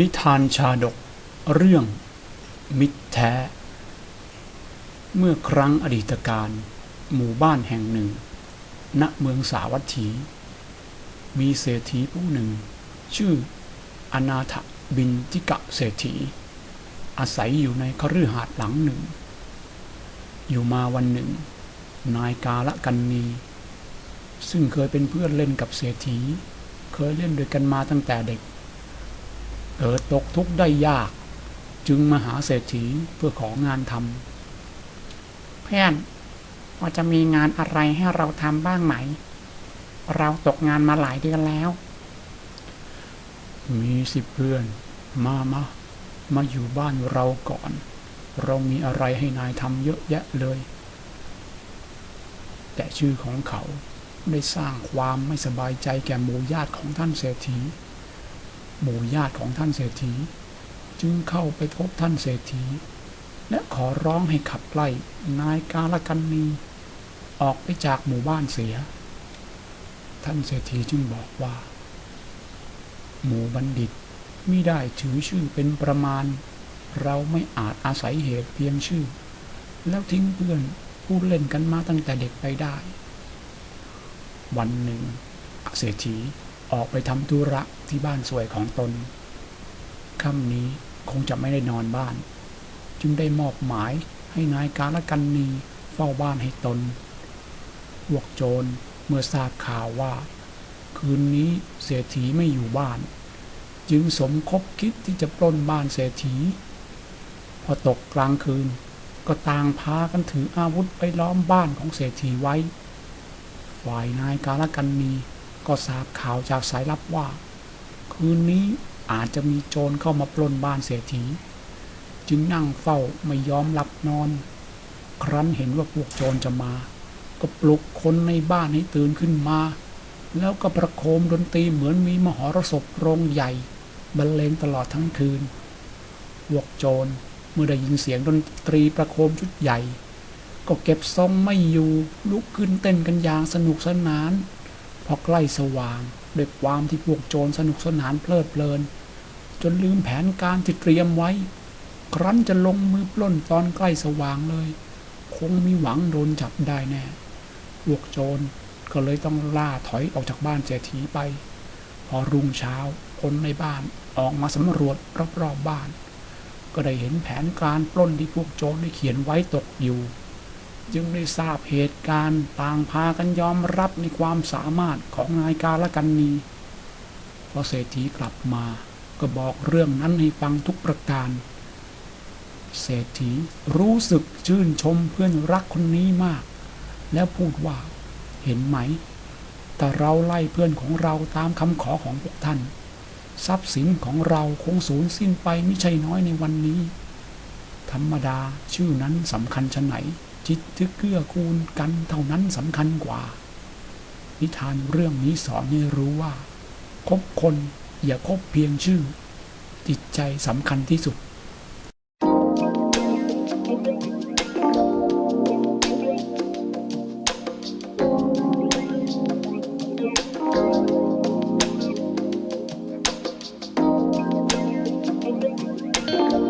นิทานชาดกเรื่อง มิตรแท้ เมื่อครั้งอดีตการ หมู่บ้านแห่งหนึ่ง ณเมืองสาวัตถี มีเศรษฐีผู้หนึ่ง ชื่อ อนาถบินทิกะเศรษฐี อาศัยอยู่ในคฤหาสน์หลังหนึ่ง อยู่มาวันหนึ่ง นายกาละกันนี ซึ่งเคยเป็นเพื่อนเล่นกับเศรษฐี เคยเล่นด้วยกันมาตั้งแต่เด็ก เกิดตกทุกข์ได้ยาก จึงมาหาเศรษฐีเพื่อของานทำเพื่อนพอจะมีงานอะไรให้เราทำบ้างไหม เราตกงานมาหลายเดือนแล้ว มีสิเพื่อน มามามาอยู่บ้านเราก่อน เรามีอะไรให้นายทำเยอะแยะเลย แต่ชื่อของเขาได้สร้างความไม่สบายใจแก่หมู่ญาติของท่านเศรษฐี หมู่ญาติของท่านเศรษฐี จึงเข้าไปพบท่านเศรษฐี และขอร้องให้ขับไล่นายกาลกันนีออกไปจากหมู่บ้านเสีย ท่านเศรษฐีจึงบอกว่า หมู่บัณฑิตมิได้ถือชื่อเป็นประมาณ เราไม่อาจอาศัยเหตุเพียงชื่อ แล้วทิ้งเพื่อนผู้เล่นกันมาตั้งแต่เด็กไปได้ วันหนึ่งเศรษฐี ออกไปทำธุระที่บ้านสวยของตนค่ำนี้คงจะไม่ได้นอนบ้าน จึงได้มอบหมายให้นายกาลกันนีเฝ้าบ้านให้ตน พวกโจรเมื่อทราบข่าวว่า คืนนี้เศรษฐีไม่อยู่บ้าน จึงสมคบคิดที่จะปล้นบ้านเศรษฐี พอตกกลางคืนก็ต่างพากันถืออาวุธไปล้อมบ้านของเศรษฐีไว้ ฝ่ายนายกาลกันนี ก็ทราบข่าวจากสายลับว่า คืนนี้อาจจะมีโจรเข้ามาปล้นบ้านเศรษฐี จึงนั่งเฝ้าไม่ยอมหลับนอน ครั้นเห็นว่าพวกโจรจะมา ก็ปลุกคนในบ้านให้ตื่นขึ้นมา แล้วก็ประโคมดนตรีเหมือนมีมหรสพโรงใหญ่บรรเลงตลอดทั้งคืน พวกโจรเมื่อได้ยินเสียงดนตรีประโคมชุดใหญ่ ก็เก็บทรงไม่อยู่ลุกขึ้นเต้นกันอย่างสนุกสนาน พอใกล้สว่างด้วยความที่พวกโจรสนุกสนานเพลิดเพลิน จนลืมแผนการที่เตรียมไว้ ครั้นจะลงมือปล้นตอนใกล้สว่างเลย คงมีหวังโดนจับได้แน่ พวกโจรก็เลยต้องล่าถอยออกจากบ้านเศรษฐีไป พอรุ่งเช้าคนในบ้านออกมาสำรวจรอบๆบบ้าน ก็ได้เห็นแผนการปล้นที่พวกโจรได้เขียนไว้ตกอยู่ จึงได้ทราบเหตุการณ์ต่างพากันยอมรับในความสามารถของนายกาละกันนีพอเศรษฐีกลับมาก็บอกเรื่องนั้นให้ฟังทุกประการ เศรษฐีรู้สึกชื่นชมเพื่อนรักคนนี้มาก แล้วพูดว่า เห็นไหม แต่เราไล่เพื่อนของเราตามคำขอของพวกท่าน ทรัพย์สินของเราคงสูญสิ้นไปไม่ใช่น้อยในวันนี้ ธรรมดาชื่อนั้นสำคัญชะไหน จิตที่เกื้อกูลกันเท่านั้นสำคัญกว่า นิทานเรื่องนี้สอนให้รู้ว่าคบคนอย่าคบเพียงชื่อ จิตใจสำคัญที่สุด